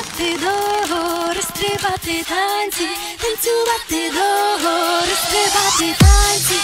Танцювати догори, стрибати танці, танцювати догори, стрибати танці.